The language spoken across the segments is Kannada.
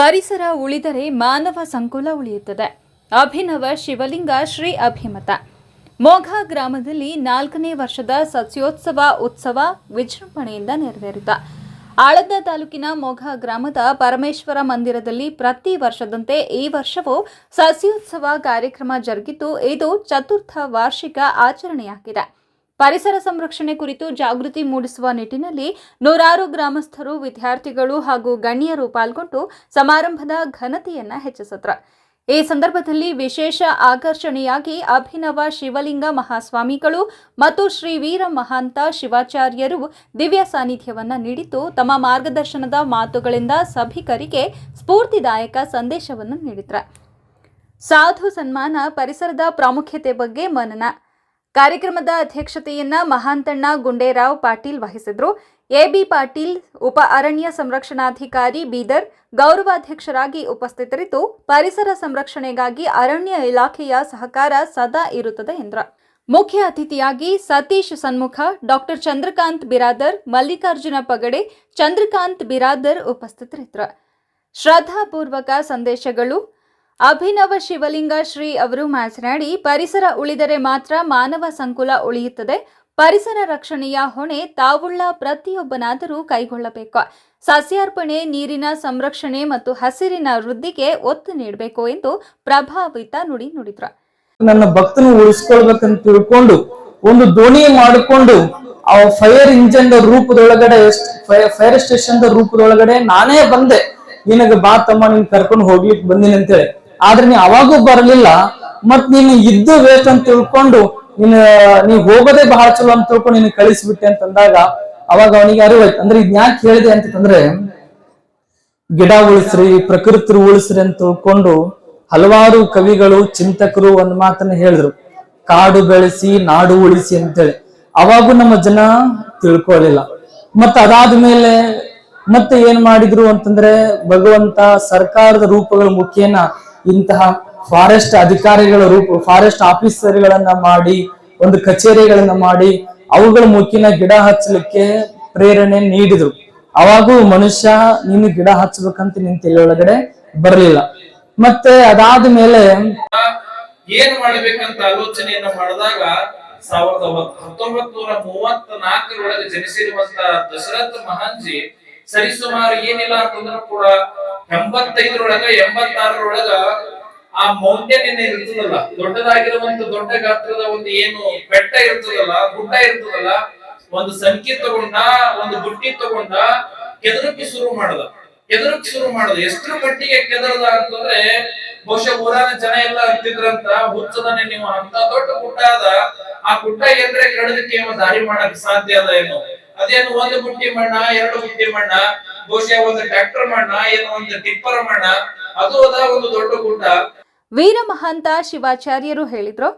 ಪರಿಸರ ಉಳಿದರೆ ಮಾನವ ಸಂಕುಲ ಉಳಿಯುತ್ತದೆ. ಅಭಿನವ ಶಿವಲಿಂಗ ಶ್ರೀ ಅಭಿಮತ. ಮೋಘ ಗ್ರಾಮದಲ್ಲಿ ನಾಲ್ಕನೇ ವರ್ಷದ ಸಸ್ಯೋತ್ಸವ ಉತ್ಸವ ವಿಜೃಂಭಣೆಯಿಂದ ನೆರವೇರಿತ. ಆಳದ ತಾಲೂಕಿನ ಮೋಘ ಗ್ರಾಮದ ಪರಮೇಶ್ವರ ಮಂದಿರದಲ್ಲಿ ಪ್ರತಿ ವರ್ಷದಂತೆ ಈ ವರ್ಷವೂ ಸಸ್ಯೋತ್ಸವ ಕಾರ್ಯಕ್ರಮ ಜರುಗಿದ್ದು, ಇದು ಚತುರ್ಥ ವಾರ್ಷಿಕ ಆಚರಣೆಯಾಗಿದೆ. ಪರಿಸರ ಸಂರಕ್ಷಣೆ ಕುರಿತು ಜಾಗೃತಿ ಮೂಡಿಸುವ ನಿಟ್ಟಿನಲ್ಲಿ ನೂರಾರು ಗ್ರಾಮಸ್ಥರು, ವಿದ್ಯಾರ್ಥಿಗಳು ಹಾಗೂ ಗಣ್ಯರು ಪಾಲ್ಗೊಂಡು ಸಮಾರಂಭದ ಘನತೆಯನ್ನ ಹೆಚ್ಚಿಸಿದ್ರು. ಈ ಸಂದರ್ಭದಲ್ಲಿ ವಿಶೇಷ ಆಕರ್ಷಣೆಯಾಗಿ ಅಭಿನವ ಶಿವಲಿಂಗ ಮಹಾಸ್ವಾಮಿಗಳು ಮತ್ತು ಶ್ರೀ ವೀರ ಮಹಾಂತ ಶಿವಾಚಾರ್ಯರು ದಿವ್ಯ ಸಾನ್ನಿಧ್ಯವನ್ನು ನೀಡಿದ್ದು, ತಮ್ಮ ಮಾರ್ಗದರ್ಶನದ ಮಾತುಗಳಿಂದ ಸಭಿಕರಿಗೆ ಸ್ಫೂರ್ತಿದಾಯಕ ಸಂದೇಶವನ್ನು ನೀಡಿದ್ರು. ಸಾಧು ಸನ್ಮಾನ, ಪರಿಸರದ ಪ್ರಾಮುಖ್ಯತೆ ಬಗ್ಗೆ ಮನನ ಕಾರ್ಯಕ್ರಮದ ಅಧ್ಯಕ್ಷತೆಯನ್ನ ಮಹಾಂತಣ್ಣ ಗುಂಡೇರಾವ್ ಪಾಟೀಲ್ ವಹಿಸಿದ್ರು. ಎಬಿ ಪಾಟೀಲ್, ಉಪ ಅರಣ್ಯ ಸಂರಕ್ಷಣಾಧಿಕಾರಿ ಬೀದರ್, ಗೌರವಾಧ್ಯಕ್ಷರಾಗಿ ಉಪಸ್ಥಿತರಿದ್ದು, ಪರಿಸರ ಸಂರಕ್ಷಣೆಗಾಗಿ ಅರಣ್ಯ ಇಲಾಖೆಯ ಸಹಕಾರ ಸದಾ ಇರುತ್ತದೆ ಎಂದರು. ಮುಖ್ಯ ಅತಿಥಿಯಾಗಿ ಸತೀಶ್ ಸನ್ಮುಖ, ಡಾಕ್ಟರ್ ಚಂದ್ರಕಾಂತ್ ಬಿರಾದರ್, ಮಲ್ಲಿಕಾರ್ಜುನ ಪಗಡೆ, ಚಂದ್ರಕಾಂತ್ ಬಿರಾದರ್ ಉಪಸ್ಥಿತರಿದ್ದರು. ಶ್ರದ್ಧಾಪೂರ್ವಕ ಸಂದೇಶಗಳು ಅಭಿನವ ಶಿವಲಿಂಗ ಶ್ರೀ ಅವರು ಮಾತನಾಡಿ, ಪರಿಸರ ಉಳಿದರೆ ಮಾತ್ರ ಮಾನವ ಸಂಕುಲ ಉಳಿಯುತ್ತದೆ. ಪರಿಸರ ರಕ್ಷಣೆಯ ಹೊಣೆ ತಾವುಳ್ಳ ಪ್ರತಿಯೊಬ್ಬನಾದರೂ ಕೈಗೊಳ್ಳಬೇಕು. ಸಸ್ಯಾರ್ಪಣೆ, ನೀರಿನ ಸಂರಕ್ಷಣೆ ಮತ್ತು ಹಸಿರಿನ ವೃದ್ಧಿಗೆ ಒತ್ತು ನೀಡಬೇಕು ಎಂದು ಪ್ರಭಾವಿತ ನುಡಿ ನುಡಿದ್ರು. ನನ್ನ ಭಕ್ತನ ಉಳಿಸ್ಕೊಳ್ಬೇಕಂತ ತಿಳ್ಕೊಂಡು ಒಂದು ದೋಣಿ ಮಾಡಿಕೊಂಡು ಆ ಫೈರ್ ಇಂಜಿನ್ ರೂಪದೊಳಗಡೆ ಫೈರ್ ಸ್ಟೇಷನ್ ರೂಪದೊಳಗಡೆ ನಾನೇ ಬಂದೆ. ನಿನಗೆ ಬಾ ತಮ್ಮ, ನೀನ್ ಕರ್ಕೊಂಡು ಹೋಗ್ಲಿಕ್ಕೆ ಬಂದಿನಿ ಅಂತೇಳಿ ಆದ್ರೆ ನೀ ಅವಾಗೂ ಬರಲಿಲ್ಲ, ಮತ್ ನೀನು ಇದ್ದು ವೇಸ್ಟ್ ಅಂತ ತಿಳ್ಕೊಂಡು ನೀನು, ನೀ ಹೋಗೋದೇ ಬಹಳ ಚಲೋ ಅಂತ ತಿಳ್ಕೊಂಡು ನೀನು ಕಳಿಸ್ಬಿಟ್ಟೆ ಅಂತಂದಾಗ ಅವಾಗ ಅವನಿಗೆ ಅರಿವಾಯ್ತು. ಅಂದ್ರೆ ಇದ್ ಯಾಕೆ ಹೇಳಿದೆ ಅಂತಂದ್ರೆ, ಗಿಡ ಉಳಿಸ್ರಿ ಪ್ರಕೃತಿ ಉಳಿಸ್ರಿ ಅಂತ ತಿಳ್ಕೊಂಡು ಹಲವಾರು ಕವಿಗಳು, ಚಿಂತಕರು ಒಂದ್ ಮಾತನ್ನ ಹೇಳಿದ್ರು. ಕಾಡು ಬೆಳೆಸಿ, ನಾಡು ಉಳಿಸಿ ಅಂತೇಳಿ. ಅವಾಗೂ ನಮ್ಮ ಜನ ತಿಳ್ಕೊಳ್ಳಿಲ್ಲ ಮತ್ತ ಅದಾದ್ಮೇಲೆ ಮತ್ತೆ ಏನ್ ಮಾಡಿದ್ರು ಅಂತಂದ್ರೆ ಭಗವಂತ ಸರ್ಕಾರದ ರೂಪಗಳ ಮುಖೇನ ಇಂತಹ ಫಾರೆಸ್ಟ್ ಅಧಿಕಾರಿಗಳ ರೂಪ ಫಾರೆಸ್ಟ್ ಆಫೀಸರ್ಗಳನ್ನ ಮಾಡಿ, ಒಂದು ಕಚೇರಿಗಳನ್ನ ಮಾಡಿ ಅವುಗಳ ಮುಖಿನ ಗಿಡ ಹಚ್ಚಲಿಕ್ಕೆ ಪ್ರೇರಣೆ ನೀಡಿದ್ರು. ಅವಾಗೂ ಮನುಷ್ಯ ನೀನು ಗಿಡ ಹಚ್ಚಬೇಕಂತ ನಿನ್ ತಿಳಿಯೊಳಗಡೆ ಬರಲಿಲ್ಲ. ಮತ್ತೆ ಅದಾದ ಮೇಲೆ ಏನ್ ಮಾಡ್ಬೇಕಂತ ಆಲೋಚನೆಯನ್ನ ಮಾಡಿದಾಗ ಸಾವಿರದ ಹತ್ತೊಂಬತ್ ನೂರ ಮೂವತ್ತ ನಾಲ್ಕರೊಳಗೆ ಜನಿಸಿರುವಂತ ದಶರಥ ಮಹಾಂಜಿ ಸರಿಸುಮಾರು ಏನಿಲ್ಲ ಅಂತಂದ್ರೂ ಕೂಡ ಎಂಬತ್ತೈದರೊಳಗ, ಎಂಬತ್ತಾರರೊಳಗ ಆ ಮೌಂಟೇನ್ ಏನ್ ಇರ್ತದಲ್ಲ, ದೊಡ್ಡದಾಗಿರುವಂತ ದೊಡ್ಡ ಗಾತ್ರದ ಒಂದು ಏನು ಬೆಟ್ಟ ಇರ್ತದಲ್ಲ, ಗುಡ್ಡ ಇರ್ತದಲ್ಲ, ಒಂದು ಸಂಖ್ಯೆ ತಗೊಂಡ, ಒಂದು ಬುಟ್ಟಿ ತಗೊಂಡ ಕೆದರಕ್ಕೆ ಶುರು ಮಾಡದ. ಕೆದರಕ್ಕೆ ಶುರು ಮಾಡದ. ಎಷ್ಟು ಮಟ್ಟಿಗೆ ಕೆದರದ ಅಂತಂದ್ರೆ, ಬಹುಶಃ ಊರಾನ ಜನ ಎಲ್ಲ ಅಂತಿದ್ರಂತ, ಹುಚ್ಚದನೆ ನೀವು ಅಂತ ದೊಡ್ಡ ಗುಡ್ಡ ಅದ ಆ ಗುಡ್ಡ ಏನ್ರೆ ಕಡದಕ್ಕೆ ದಾರಿ ಮಾಡಕ್ ಸಾಧ್ಯ ಅದ ಏನು? ಅದೇನು ಒಂದು ಬುಟ್ಟಿ ಮಣ್ಣ, ಎರಡು ಬುಟ್ಟಿ ಮಣ್ಣ ಬಹುಶಃ ಒಂದು ಟ್ರ್ಯಾಕ್ಟರ್ ಏನೋ ಒಂದು ಟಿಪ್ಪರ್ ಅದು ಅದ ಒಂದು ದೊಡ್ಡ ಗುಡ್ಡ ವೀರ ಮಹಾಂತ ಶಿವಾಚಾರ್ಯರು ಹೇಳಿದ್ರು,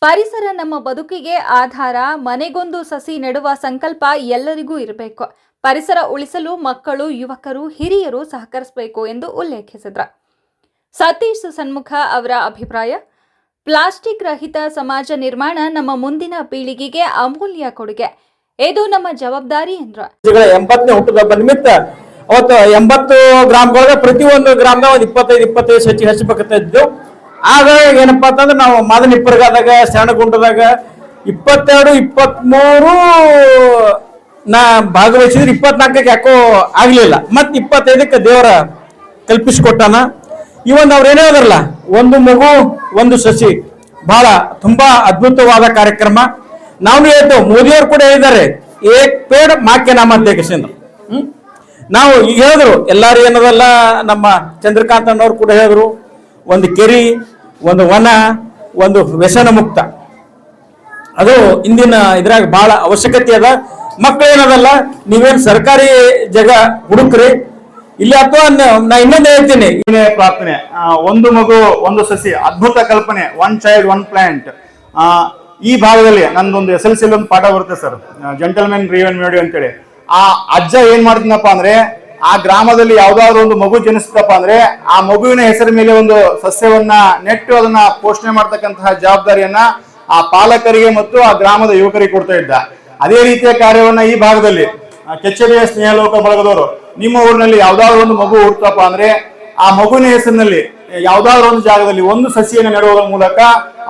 ಪರಿಸರ ನಮ್ಮ ಬದುಕಿಗೆ ಆಧಾರ, ಮನೆಗೊಂದು ಸಸಿ ನೆಡುವ ಸಂಕಲ್ಪ ಎಲ್ಲರಿಗೂ ಇರಬೇಕು. ಪರಿಸರ ಉಳಿಸಲು ಮಕ್ಕಳು, ಯುವಕರು, ಹಿರಿಯರು ಸಹಕರಿಸಬೇಕು ಎಂದು ಉಲ್ಲೇಖಿಸಿದ್ರು. ಸತೀಶ್ ಸನ್ಮುಖ ಅವರ ಅಭಿಪ್ರಾಯ, ಪ್ಲಾಸ್ಟಿಕ್ ರಹಿತ ಸಮಾಜ ನಿರ್ಮಾಣ ನಮ್ಮ ಮುಂದಿನ ಪೀಳಿಗೆಗೆ ಅಮೂಲ್ಯ ಕೊಡುಗೆ. ಇದು ನಮ್ಮ ಜವಾಬ್ದಾರಿ ಎಂದ್ರ. ಎಂಬತ್ತನೇ ಹುಟ್ಟುಹಬ್ಬ ನಿಮಿತ್ತ ಅವತ್ತು ಎಂಬತ್ತು ಪ್ರತಿ ಒಂದು ಗ್ರಾಮದಾಗ ಒಂದು ಇಪ್ಪತ್ತೈದು ಇಪ್ಪತ್ತೈದು ಸಚಿ ಹಚ್ಚಬೇಕಂತ ಇದ್ದು ಆಗ ಏನಪ್ಪಾ ಅಂತಂದ್ರೆ ನಾವು ಮಾದನಿಪ್ಪರ್ಗಾದಾಗ ಶರಣಗುಂಡದಾಗ ಇಪ್ಪತ್ತೆರಡು, ಇಪ್ಪತ್ಮೂರು ನಾ ಭಾಗವಹಿಸಿದ್ರೆ ಇಪ್ಪತ್ನಾಲ್ಕಕ್ಕೆ ಯಾಕೋ ಆಗಲಿಲ್ಲ. ಮತ್ ಇಪ್ಪತ್ತೈದಕ್ಕೆ ದೇವರ ಕಲ್ಪಿಸಿಕೊಟ್ಟಾನ. ಈ ಒಂದು ಅವ್ರು ಏನೇ ಅದರಲ್ಲ ಒಂದು ಮಗು, ಒಂದು ಸಸಿ. ಬಹಳ ತುಂಬಾ ಅದ್ಭುತವಾದ ಕಾರ್ಯಕ್ರಮ. ನಾವು ಹೇಳ್ತೇವೆ, ಮೋದಿಯವರು ಕೂಡ ಹೇಳಿದ್ದಾರೆ, ಏಕ್ ಪೇಡ್ ಮಾಕೆ ನಾಮ ಅಧ್ಯಕ್ಷದಿಂದ ಹ್ಮ್? ನಾವು ಈಗ ಹೇಳಿದ್ರು, ಎಲ್ಲಾರು ಏನದಲ್ಲ, ನಮ್ಮ ಚಂದ್ರಕಾಂತ್ ಅಣ್ಣವ್ರು ಕೂಡ ಹೇಳಿದ್ರು, ಒಂದು ಕೆರಿ, ಒಂದು ವನ, ಒಂದು ವ್ಯಸನ ಮುಕ್ತ. ಅದು ಇಂದಿನ ಇದ್ರಾಗ ಬಹಳ ಅವಶ್ಯಕತೆ ಅದ. ಮಕ್ಕಳು ಏನದಲ್ಲ, ನೀವೇನು ಸರ್ಕಾರಿ ಜಗ ಹುಡುಕ್ರಿ, ಇಲ್ಲಿ ಅಥವಾ ನಾ ಇನ್ನೊಂದು ಹೇಳ್ತೀನಿ. ಪ್ರಾರ್ಥನೆ ಒಂದು ಮಗು, ಒಂದು ಸಸಿ, ಅದ್ಭುತ ಕಲ್ಪನೆ ಒನ್ ಚೈಲ್ಡ್ ಒನ್ ಪ್ಲಾಂಟ್ ಈ ಭಾಗದಲ್ಲಿ ನಂದೊಂದು ಎಸ್ ಎಲ್ ಸಿ ಒಂದು ಪಾಠ ಬರುತ್ತೆ ಸರ್. ಜೆಂಟಲ್ಮೆನ್ ರಿವನ್ ಮೇಡಿ ಅಂತೇಳಿ. ಆ ಅಜ್ಜ ಏನ್ ಮಾಡ್ತೀನಪ್ಪ ಅಂದ್ರೆ, ಆ ಗ್ರಾಮದಲ್ಲಿ ಯಾವ್ದಾದ್ರು ಒಂದು ಮಗು ಜನಿಸ್ತಪ್ಪ ಅಂದ್ರೆ, ಆ ಮಗುವಿನ ಹೆಸರ ಮೇಲೆ ಒಂದು ಸಸ್ಯವನ್ನ ನೆಟ್ಟು ಅದನ್ನ ಪೋಷಣೆ ಮಾಡ್ತಕ್ಕಂತಹ ಜವಾಬ್ದಾರಿಯನ್ನ ಆ ಪಾಲಕರಿಗೆ ಮತ್ತು ಆ ಗ್ರಾಮದ ಯುವಕರಿಗೆ ಕೊಡ್ತಾ ಇದ್ದ. ಅದೇ ರೀತಿಯ ಕಾರ್ಯವನ್ನ ಈ ಭಾಗದಲ್ಲಿ, ಆ ಸ್ನೇಹ ಲೋಕ ಬಳಗದವರು, ನಿಮ್ಮ ಊರಿನಲ್ಲಿ ಯಾವ್ದಾದ್ರು ಒಂದು ಮಗು ಹುಡ್ತಪ್ಪ ಅಂದ್ರೆ, ಆ ಮಗುವಿನ ಹೆಸರಿನಲ್ಲಿ ಯಾವ್ದಾದ್ರು ಒಂದು ಜಾಗದಲ್ಲಿ ಒಂದು ಸಸಿಯನ್ನು ನೆಡುವುದರ ಮೂಲಕ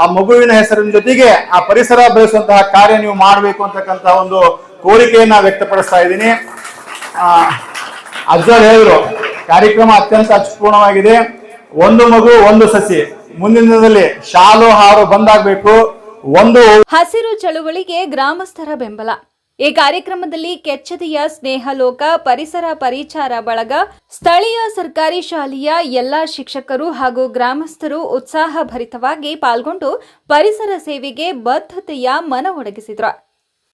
ಆ ಮಗುವಿನ ಹೆಸರಿನ ಜೊತೆಗೆ ಆ ಪರಿಸರ ಬೆಳೆಸುವಂತಹ ಕಾರ್ಯ ನೀವು ಮಾಡಬೇಕು ಅಂತಕ್ಕಂತಹ ಒಂದು ಕೋರಿಕೆಯನ್ನ ವ್ಯಕ್ತಪಡಿಸ್ತಾ ಇದ್ದೀನಿ. ಅಜ್ಜರು ಹೇಳಿದ್ರು, ಕಾರ್ಯಕ್ರಮ ಅತ್ಯಂತ ಅರ್ಥಪೂರ್ಣವಾಗಿದೆ. ಒಂದು ಮಗು, ಒಂದು ಸಸಿ. ಮುಂದಿನ ದಿನದಲ್ಲಿ ಶಾಲು ಹಾರು ಬಂದಾಗಬೇಕು. ಒಂದು ಹಸಿರು ಚಳುವಳಿಗೆ ಗ್ರಾಮಸ್ಥರ ಬೆಂಬಲ. ಈ ಕಾರ್ಯಕ್ರಮದಲ್ಲಿ ಕೆಚ್ಚದೆಯ ಸ್ನೇಹಲೋಕ ಪರಿಸರ ಪರಿಚಾರ ಬಳಗ, ಸ್ಥಳೀಯ ಸರ್ಕಾರಿ ಶಾಲೆಯ ಎಲ್ಲಾ ಶಿಕ್ಷಕರು ಹಾಗೂ ಗ್ರಾಮಸ್ಥರು ಉತ್ಸಾಹಭರಿತವಾಗಿ ಪಾಲ್ಗೊಂಡು ಪರಿಸರ ಸೇವೆಗೆ ಬದ್ಧತೆಯ ಮನವೊಡಗಿಸಿದರು